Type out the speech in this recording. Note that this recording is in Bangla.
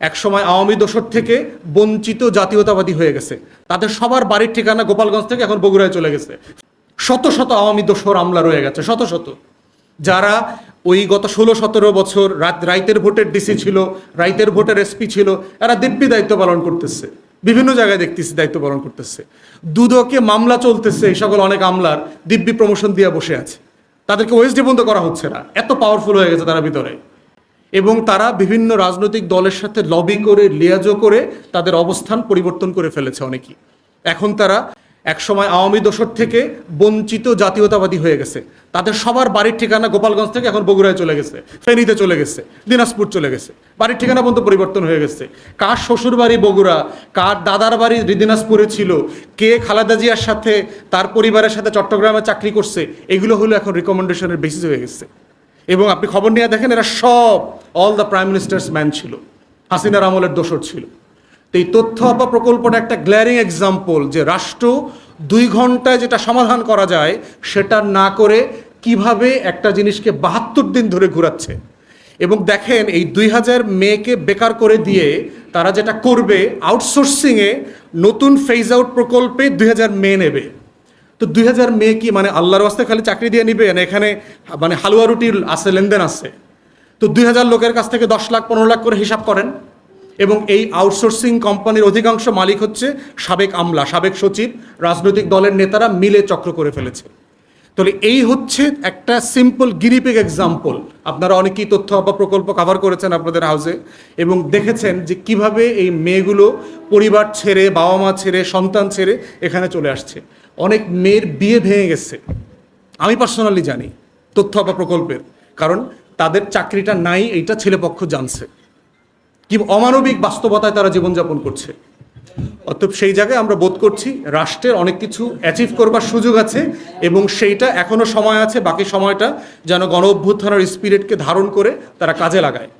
একসময় আওয়ামী দোসর থেকে বঞ্চিত জাতীয়তাবাদী হয়ে গেছে। তাদের সবার বাড়ির ঠিকানা গোপালগঞ্জ থেকে এখন বগুড়ায় চলে গেছে। শত শত আওয়ামী দোসর আমলা রয়ে গেছে, শত শত। যারা ওই গত ষোলো সতেরো বছর রাত রাইতের ভোটের ডিসি ছিল, রাইতের ভোটের এসপি ছিল, এরা দিব্যি দায়িত্ব পালন করতেছে। বিভিন্ন জায়গায় দেখতেছি দায়িত্ব পালন করতেছে। দুদকে মামলা চলতেছে, এই সকল অনেক আমলার দিব্যি প্রমোশন দিয়ে বসে আছে। তাদেরকে ওয়েস্টে বন্ধ করা হচ্ছে না। এত পাওয়ারফুল হয়ে গেছে তারা ভিতরে। এবং তারা বিভিন্ন রাজনৈতিক দলের সাথে লবি করে লিয়াজো করে তাদের অবস্থান পরিবর্তন করে ফেলেছে অনেকেই। এখন তারা একসময় আওয়ামী দোসর থেকে বঞ্চিত জাতীয়তাবাদী হয়ে গেছে। তাদের সবার বাড়ির ঠিকানা গোপালগঞ্জ থেকে এখন বগুড়ায় চলে গেছে, ফেনীতে চলে গেছে, দিনাজপুর চলে গেছে। বাড়ির ঠিকানা পর্যন্ত পরিবর্তন হয়ে গেছে। কার শ্বশুর বাড়ি বগুড়া, কার দাদার বাড়ি দিনাজপুরে ছিল, কে খালেদা জিয়ার সাথে, তার পরিবারের সাথে চট্টগ্রামে চাকরি করছে, এগুলো হলো এখন রিকমেন্ডেশনের বেসিস হয়ে গেছে। এবং আপনি খবর নিয়ে দেখেন এরা সব all the prime ministers man ছিল। হাসিনার আমলের দোসর ছিল। তো এই তথ্য আপা প্রকল্পটা একটা গ্ল্যারিং এক্সাম্পল যে রাষ্ট্র দুই ঘন্টায় যেটা সমাধান করা যায়, সেটা না করে কীভাবে একটা জিনিসকে বাহাত্তর দিন ধরে ঘুরাচ্ছে। এবং দেখেন এই দুই হাজার মেয়েকে বেকার করে দিয়ে তারা যেটা করবে আউটসোর্সিংয়ে নতুন ফেজ আউট প্রকল্পে দুই হাজার মেয়ে নেবে। তো দুই হাজার মেয়ে কি মানে আল্লাহর ওয়াস্তে খালি চাকরি দিয়ে নিবে? না এখানে মানে হালুয়া রুটির আছে, লেনদেন আছে। তো দুই হাজার লোকের কাছ থেকে দশ লাখ, পনেরো লাখ করে হিসাব করেন এবং এই আউটসোর্সিং কোম্পানির অধিকাংশ মালিক হচ্ছে সাবেক আমলা, সাবেক সচিব, রাজনৈতিক দলের নেতারা মিলে চক্র করে ফেলেছে। তাহলে এই হচ্ছে একটা সিম্পল গিরিপিক এক্সাম্পল আপনারা অনেকেই তথ্য বা প্রকল্প কভার করেছেন আপনাদের হাউসে এবং দেখেছেন যে কীভাবে এই মেয়েগুলো পরিবার ছেড়ে বাবা মা ছেড়ে, সন্তান ছেড়ে এখানে চলে আসছে। অনেক মেয়ের বিয়ে ভেঙে গেছে। আমি পার্সোনালি জানি, তথ্য বা প্রকল্পের, কারণ তাদের চাকরিটা নাই, এইটা ছেলেপক্ষ জানছে। কি অমানবিক বাস্তবতায় তারা জীবনযাপন করছে। অতএব সেই জায়গায় আমরা বোধ করছি, রাষ্ট্রের অনেক কিছু অ্যাচিভ করবার সুযোগ আছে, এবং সেইটা এখনও সময় আছে, বাকি সময়টা যেন গণ অভ্যুত্থানের স্পিরিটকে ধারণ করে তারা কাজে লাগায়।